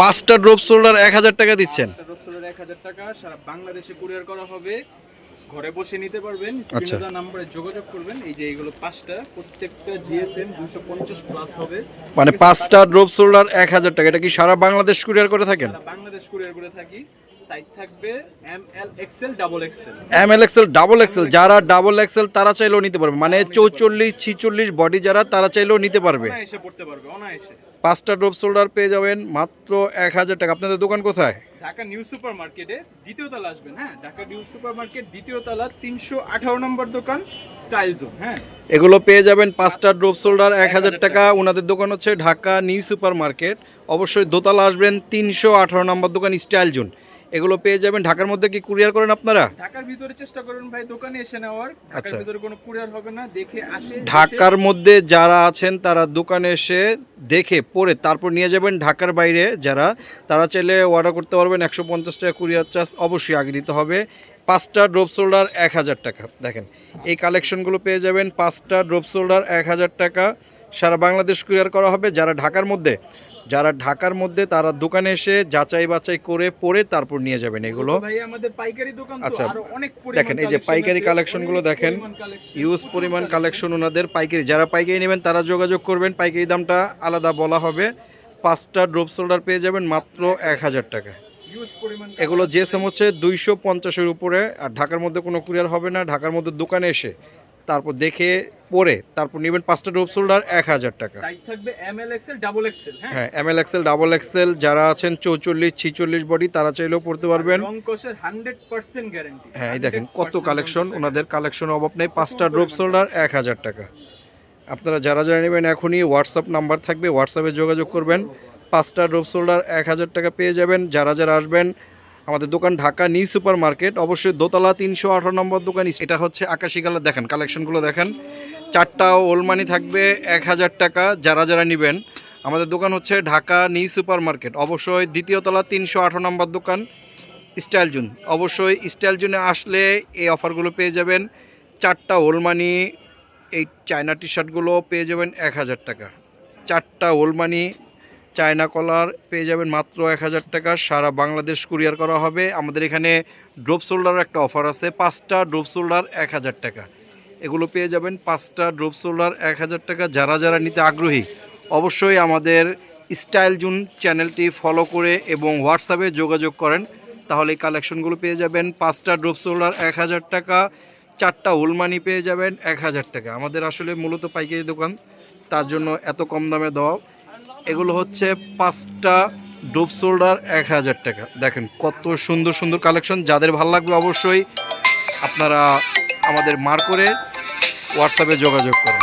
পাঁচটা ড্রপ এক হাজার টাকা দিচ্ছেন। ড্রপ শোল্ডার এক হাজার টাকা সারা বাংলাদেশে কুরিয়ার করা হবে। ঘরে বসে নিতে পারবেন আচ্ছা। নাম্বারে যোগাযোগ করবেন। এই যে এইগুলো পাঁচটা প্রত্যেকটা জিএসএম দুশো পঞ্চাশ প্লাস হবে। মানে পাঁচটা ড্রপ টাকা। এটা কি সারা বাংলাদেশ কুরিয়ার করে থাকেন? সারা বাংলাদেশ কুরিয়ার করে থাকি। সাইজ থাকবে M L XL double XL M L XL double XL যারা ডাবল এক্সেল তারা চাইলেও নিতে পারবে। মানে চৌচল্লিশ ছিচল্লিশ বডি যারা তারা চাইলেও নিতে পারবে। অনায়াসে পড়তে পারবে অনায়াসে। পাঁচটা ড্রপ শোল্ডার পেয়ে যাবেন মাত্র এক হাজার টাকা। আপনাদের দোকান কোথায়? ঢাকা নিউ সুপার মার্কেটে দ্বিতীয় তলা আসবেন হ্যাঁ? ঢাকা নিউ সুপার মার্কেট দ্বিতীয় তলা তিনশো আঠারো নম্বর দোকান স্টাইল জোন হ্যাঁ? এগুলো পেয়ে যাবেন পাঁচটা ড্রপ শোল্ডার এক হাজার টাকা। ওনাদের দোকান হচ্ছে ঢাকা নিউ সুপার মার্কেট অবশ্যই দোতলা আসবেন তিনশো আঠারো নম্বর দোকান স্টাইল জোন। এগুলো পেয়ে যাবেন। ঢাকার মধ্যে কি কুরিয়ার করেন আপনারা? ঢাকার ভিতরে চেষ্টা করুন ভাই দোকানে এসে নেওয়ার। ঢাকার আচ্ছা। ভিতরে কোনো কুরিয়ার হবে না দেখে আসে ঢাকার মধ্যে যারা আছেন তারা দোকানে এসে দেখে পরে তারপর নিয়ে যাবেন ঢাকার বাইরে যারা। তারা চাইলে অর্ডার করতে পারবেন একশো পঞ্চাশ টাকা কুরিয়ার চার্জ অবশ্যই আগে দিতে হবে। পাঁচটা ড্রপ শোল্ডার এক হাজার টাকা দেখেন। এই কালেকশনগুলো পেয়ে যাবেন পাঁচটা ড্রপ শোল্ডার এক হাজার টাকা। সারা বাংলাদেশ কুরিয়ার করা হবে। যারা ঢাকার মধ্যে যারা ঢাকার মধ্যে তারা দোকানে এসে যাচাই বাছাই করে পরে তারপর নিয়ে যাবেন এগুলো। আচ্ছা, দেখেন এই যে পাইকারি কালেকশনগুলো দেখেন। ইউজ পরিমাণ কালেকশন ওনাদের পাইকারি। যারা পাইকারি নেবেন তারা যোগাযোগ করবেন। পাইকারি দামটা আলাদা বলা হবে। পাঁচটা ড্রপ শোল্ডার পেয়ে যাবেন মাত্র এক হাজার টাকা। এগুলো জিএসএম হচ্ছে দুইশো পঞ্চাশের উপরে। আর ঢাকার মধ্যে কোনো কুরিয়ার হবে না। ঢাকার মধ্যে দোকানে এসে তারপর দেখে পরে তারপর নেবেন পাঁচটা ড্রপ শোল্ডার এক হাজার টাকা। সাইজ থাকবে M L XL double XL হ্যাঁ? M L XL double XL যারা আছেন চৌচল্লিশ ছিচল্লিশ বডি তারা চাইলেও পড়তে পারবেন। হান্ড্রেড পার্সেন্ট গ্যারান্টি হ্যাঁ এই দেখেন কত কালেকশন ওনাদের কালেকশন অভাব নেই। পাঁচটা ড্রপ শোল্ডার এক হাজার টাকা। আপনারা যারা যারা নেবেন এখনই হোয়াটসঅ্যাপ নাম্বার থাকবে হোয়াটসঅ্যাপে যোগাযোগ করবেন। পাঁচটা ড্রপ শোল্ডার এক হাজার টাকা পেয়ে যাবেন। যারা যারা আসবেন আমাদের দোকান ঢাকা নিউ সুপার মার্কেট অবশ্যই দোতলা তিনশো আঠারো নম্বর দোকান এটা হচ্ছে আকাশি কালার। দেখেন, কালেকশনগুলো দেখেন। চারটা ওলমানি থাকবে, এক হাজার টাকা, যারা যারা নেবেন। আমাদের দোকান হচ্ছে ঢাকা নিউ সুপার মার্কেট অবশ্যই দ্বিতীয় তলা তিনশো আঠারো নম্বর দোকান, স্টাইল জুন। অবশ্যই স্টাইল জুনে আসলে এই অফারগুলো পেয়ে যাবেন। চারটা ওলমানি এই চায়না টি শার্টগুলো পেয়ে যাবেন এক হাজার টাকা। চারটা ওলমানি চায়না কলার পেয়ে যাবেন মাত্র এক হাজার টাকা। সারা বাংলাদেশ কুরিয়ার করা হবে। আমাদের এখানে ড্রপ শোল্ডার একটা অফার আছে, পাঁচটা ড্রপ শোল্ডার এক হাজার টাকা। এগুলো পেয়ে যাবেন পাঁচটা ড্রপ শোল্ডার এক হাজার টাকা। যারা যারা নিতে আগ্রহী, অবশ্যই আমাদের স্টাইল জুন চ্যানেলটি ফলো করে এবং হোয়াটসঅ্যাপে যোগাযোগ করেন। তাহলে এই কালেকশনগুলো পেয়ে যাবেন পাঁচটা ড্রপ শোল্ডার এক হাজার টাকা, চারটা উলমানি পেয়ে যাবেন এক হাজার টাকা। আমাদের আসলে মূলত পাইকারি দোকান, তার জন্য এত কম দামে দেওয়া এগুলো হচ্ছে পাঁচটা ডোপ শোল্ডার এক হাজার টাকা। দেখেন কত সুন্দর সুন্দর কালেকশন। যাদের ভালো লাগবে অবশ্যই আপনারা আমাদের মার করে হোয়াটসঅ্যাপে যোগাযোগ করুন।